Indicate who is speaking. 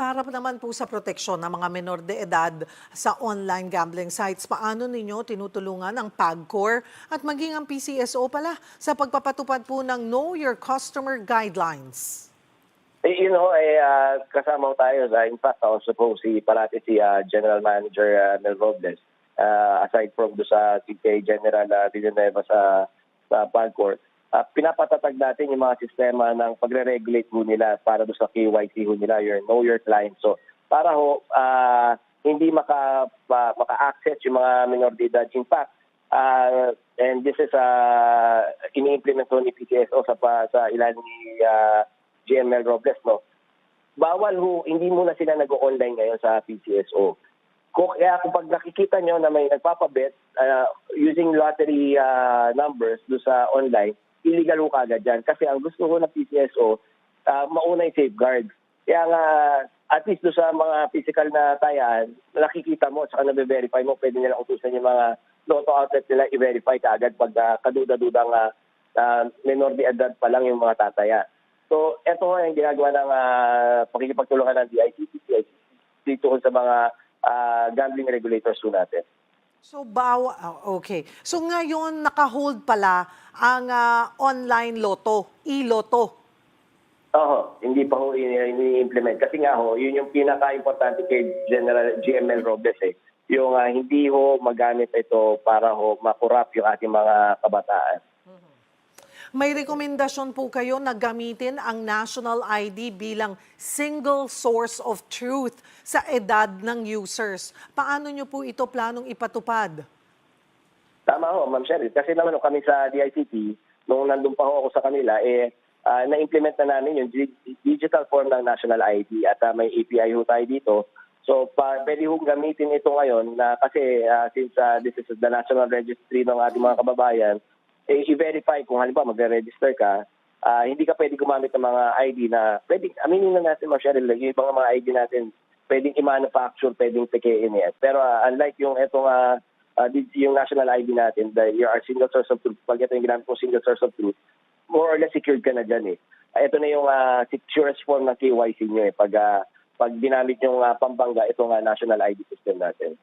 Speaker 1: Para naman po sa proteksyon ng mga menor de edad sa online gambling sites, paano ninyo tinutulungan ang PAGCOR at maging ang PCSO pala sa pagpapatupad po ng Know Your Customer Guidelines?
Speaker 2: Eh, you know, eh, ah, kasama tayo. sa in fact, also po si parati si ah, General Manager uh, Mel Robles. Ah, aside from do sa CPA General uh, Villanueva sa, sa PAGCOR, pinapatatag natin yung mga sistema ng pagre-regulate ho nila para do sa KYC ho nila, your know your client. So, para ho, ah, hindi maka, ma- maka-access yung mga minor de edad. In fact, ah, and this is uh, ini-implement ni PCSO sa, sa ilalim ni ah, GML Robles, no? Bawal ho, hindi muna sila nag-online ngayon sa PCSO. Kung, kaya kung pag nakikita nyo na may nagpapabet uh, using lottery uh, numbers do sa online, illegal ho kagad yan. Kasi ang gusto ko ng PCSO, uh, mauna yung safeguard. Kaya nga, at least do sa mga physical na tayaan, nakikita mo at saka nabe-verify mo, pwede nila utusan yung mga lotto outlet nila i-verify kaagad pag uh, kaduda-dudang uh, uh, menor de edad pa lang yung mga tataya. So, ito nga yung ginagawa ng uh, pakikipagtulungan ng DICT, dito sa mga ah, gambling regulators natin.
Speaker 1: So, bawa, ah, okay. So ngayon, naka-hold pala ang ah, online loto, e-loto.
Speaker 2: Oo, hindi pa ho ini- ini-implement. Kasi nga ho, yun yung pinaka-importante kay General GML Robles eh. Yung ah, hindi ho magamit ito para ho makurap yung ating mga kabataan.
Speaker 1: May rekomendasyon po kayo na gamitin ang national ID bilang single source of truth sa edad ng users. Paano nyo po ito planong ipatupad?
Speaker 2: Tama ho, Ma'am Cheryl. Kasi naman kami sa DICT, nung nandun pa ho ako sa kanila, eh, ah, na-implement na namin yung di- digital form ng national ID at ah, may API ho tayo dito. So, pa, pwede ho gamitin ito ngayon na kasi ah, since ah, this is the national registry ng ating mga kababayan, eh, i-verify kung halimbawa magre-register ka, ah, hindi ka pwede gumamit ng mga ID na, pwede, aminin na natin, Ma'am Cheryl, yung ibang mga ID natin, pwedeng i-manufacture, pwedeng pekein eh. Pero ah, unlike yung etong ah, di- yung national ID natin, the you are single source of truth, pag ito yung ginamit kong single source of truth, more or less secured ka na dyan eh. Ah, ito na yung uh, securest form ng KYC nyo eh. Pag, ah, pag ginamit yung ah, pambangga, ito nga national ID system natin.